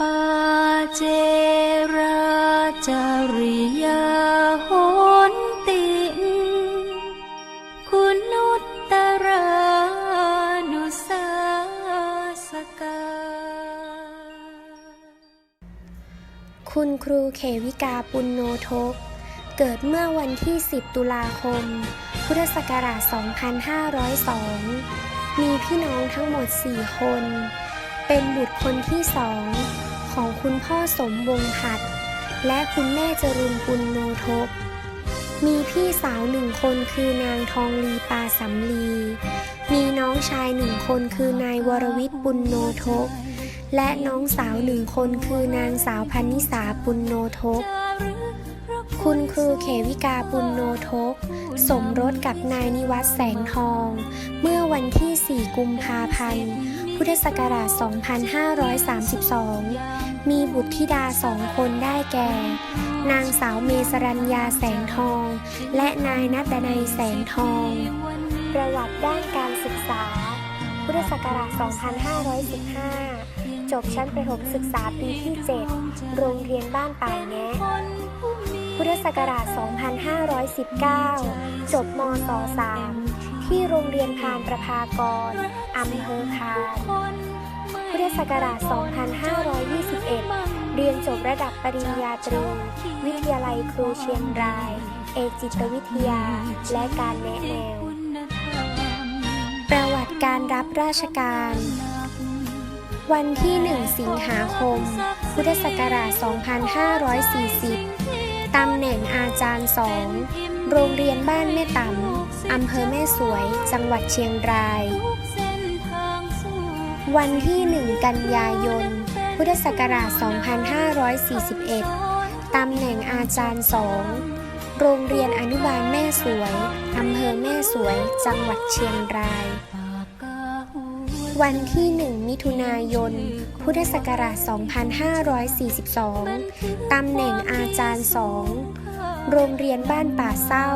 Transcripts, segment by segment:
ปาเจราจริยาโหนติงคุณุตตรานุสาสกา คุณครูเขวิกาปุณโนทก เกิดเมื่อวันที่ 10 ตุลาคม พุทธศักราช 2502 มีพี่น้องทั้งหมด 4 คน เป็นบุตรคนที่สอง ของคุณพ่อสมวงหัด และคุณแม่จรุนปุณโนทกมีพี่สาวหนึ่งคนคือนางทองลีปาสำลี มีน้องชายหนึ่งคนคือ นายวรวิทย์ปุณโนทกและน้องสาวหนึ่งคนคือนางสาวพันนิสาปุณโนทก วิกาปุณโนทก สมรสกับนายนิวัฒแสงทอง เมื่อวันที่ 4 กุมภาพันธ์ พุทธศักราช 2532 มีบุตรธิดาสองคนได้แก่ นางสาวเมสรัญญาแสงทอง และนายนัดนัยแสงทอง ประวัติด้านการศึกษา พุทธศักราช 2515 จบชั้นประถมศึกษาปีที่ 7 โรงเรียนบ้านป่ายแงะ พุทธศักราช 2519 จบมศ3ที่โรงเรียนพานประภากร อำเภอพานพุทธศักราช 2521 เรียนจบระดับปริญญาตรี วิทยาลัยครูเชียงราย เอกจิตวิทยา และการแนะแนว ประวัติการรับราชการวันที่ 1 สิงหาคม พุทธศักราช 2540 ตำแหน่งอาจารย์สอง โรงเรียนบ้านแม่ตำอำเภอแม่สวย จังหวัดเชียงราย วันที่ 1 กันยายน พุทธศักราช 2541 ตำแหน่งอาจารย์สองโรงเรียนอนุบาลแม่สวย อำเภอแม่สวย จังหวัดเชียงราย วันที่ 1 มิถุนายน พุทธศักราช 2542 ตำแหน่งอาจารย์สอง โรงเรียนบ้านป่าเศร้า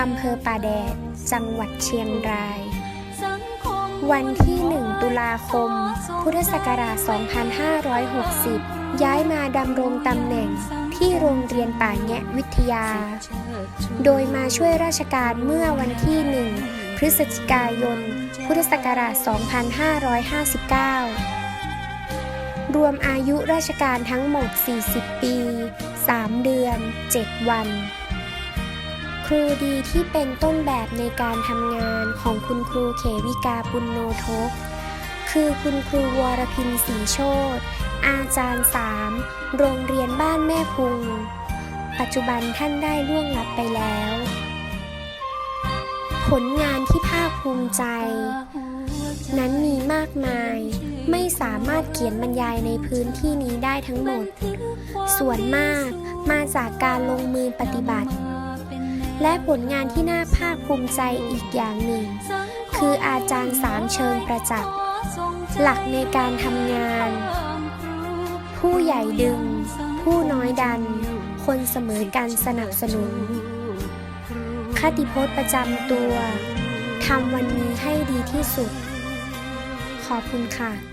อำเภอป่าแดด จังหวัดเชียงราย วันที่ 1 ตุลาคม พุทธศักราช 2560 ย้ายมาดำรงตำแหน่งที่โรงเรียนป่าแงะวิทยา โดยมาช่วยราชการเมื่อวันที่ 1 ฤศจิกายน พุทธศักราช 2559 รวมอายุราชการทั้งหมด 40 ปี 3 เดือน 7 วัน ครูดีที่เป็นต้นแบบในการทำงานของคุณครูเขวิกาปุณโนทก คือคุณครูวรพินศรีโชตอาจารย์3โรงเรียนบ้านแม่พุง ปัจจุบันท่านได้ล่วงลับไปแล้ว ผลงานที่ภาคภูมิใจ นั้นมีมากมาย ไม่สามารถเขียนบรรยายในพื้นที่นี้ได้ทั้งหมด ส่วนมากมาจากการลงมือปฏิบัติ และผลงานที่น่าภาคภูมิใจอีกอย่างหนึ่ง คืออาจารย์สามเชิงประจักษ์หลักในการทำงาน ผู้ใหญ่ดึง ผู้น้อยดัน คนเสมอกันสนับสนุน คติพจน์ประจำตัว ทำวันนี้ให้ดีที่สุด ขอบคุณค่ะ